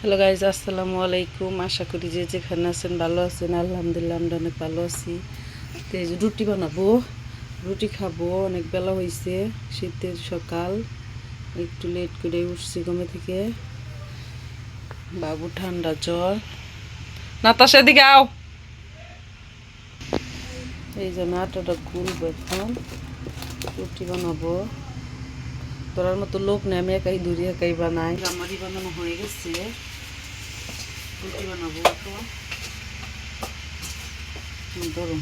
Hello guys আসসালামু আলাইকুম আশা করি যে যেখানে আছেন ভালো আছেন। আলহামদুলিল্লাহ, আমরা অনেক ভালো আছি। তো রুটি বানাবো। রুটি খাব। অনেক বেলা হয়েছে শীতের সকাল। একটু লেট করে উঠছি গমে থেকে। বাবু ঠান্ডা জ্বর। নাতাশা দিকে আও। এই জন্য আটাটা গুলবো এখন। রুটি বানাবো। তোরার মতো লোক নেই আমি একাই দূরে একাই বানাই। আমারই বানানো হয়ে গেছে। রুটি বানাবো তো। ধরো।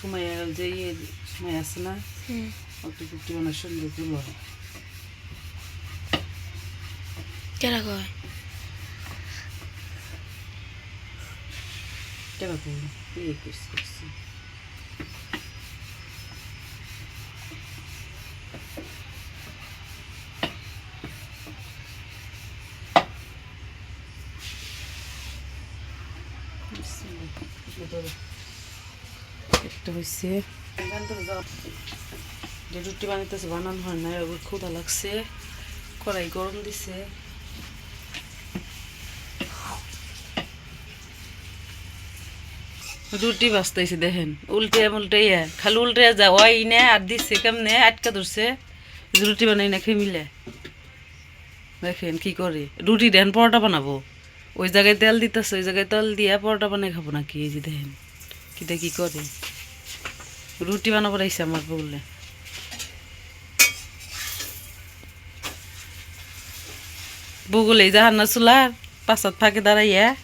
সময় যে ইয়ে সময় আছে না একটু রুটি বানা সুন্দর করল কেরা কয়? কেন করব ইয়ে করছি একটা হয়েছে রুটি বানাইতেছে বানানো হয় না ক্ষুদা লাগছে কড়াই গরম দিছে রুটি বাঁচতেছে দেখেন। উল্টে উল্টে খালি উল্টে যা ওই নে, আর দিচ্ছে কেমনে, আটকা ধরছে। রুটি বানাই না, খেয়ে মিলে। দেখেন কি করে। রুটি দেন, পরোটা বানাবো। ওই জায়গায় তেল দিতেছে, ওই জায়গায় তেল দিয়ে পরোটা বানাই খাব নাকি? এই যে দেখেন, কিটা কি করে। রুটি বানাবো রাইছে আমার বউলে। বগুলে জাহান না চুলার পাঁচাত ফাঁকে দাঁড়াইয়া না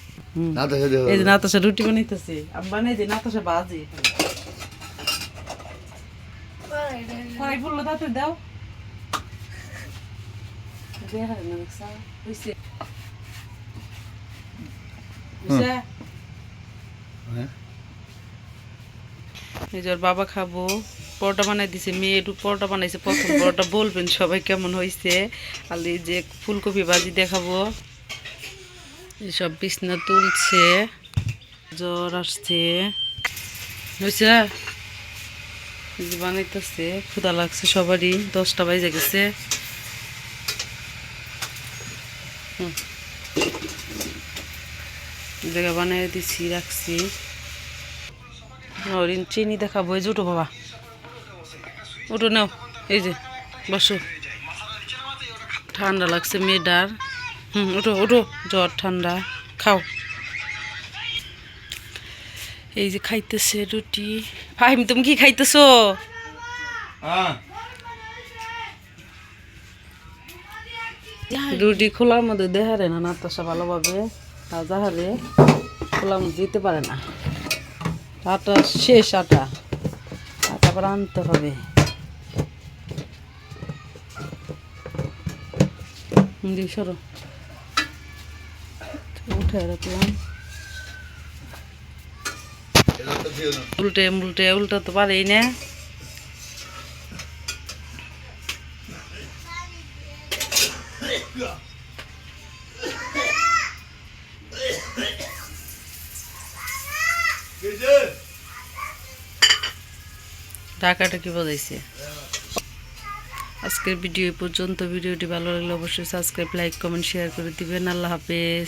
এই যে নাতাশা রুটি বানাইতেছে। আমি বানাই যে নাতাশা বাজে। কড়াই ফুললো তাতে দাও। দেখা না দেখছা হইছে। হইছে? হ্যাঁ। বাবা খাব। পরোটা বানাই দিছে মেয়ে একটু পরোটা বানাইছে। প্রথম পরোটা বলবেন সবাই কেমন হয়েছে আর যে ফুলকপি ভাজি দেখাবো। এসব বিছনা তুলছে, জ্বর আসছে। যে বানাইতেছে ক্ষুদা লাগছে সবারই, দশটা বাজে গেছে। জায়গা বানিয়ে দিছি, রাখছি। হরিণ চিনি দেখাবো, এই যে উঠো বাবা। উঠো নাও, এই যে, বসো। ঠান্ডা লাগছে, মেয়েটার। হুম উঠো উঠো জ্বর ঠান্ডা। খাও। এই যে খাইতেছে রুটি। ফাহিম তুমি কি খাইতেছো? হ্যাঁ। রুটি খোলার মধ্যে দেহারে না নাতাসা ভালোভাবে আর যাহারে খোলার মধ্যে দিতে পারে না। আটা শেষ আটা। আটা আবার আনতে হবে সরো। উঠে রাখলাম উল্টে উল্টে, উল্টা তো পারেই না। ঢাকাটা কি বোঝাইছে আজকের ভিডিও পর্যন্ত। ভিডিওটি ভালো লাগলে অবশ্যই সাবস্ক্রাইব লাইক কমেন্ট শেয়ার করে দিবেন। আল্লাহ হাফেজ।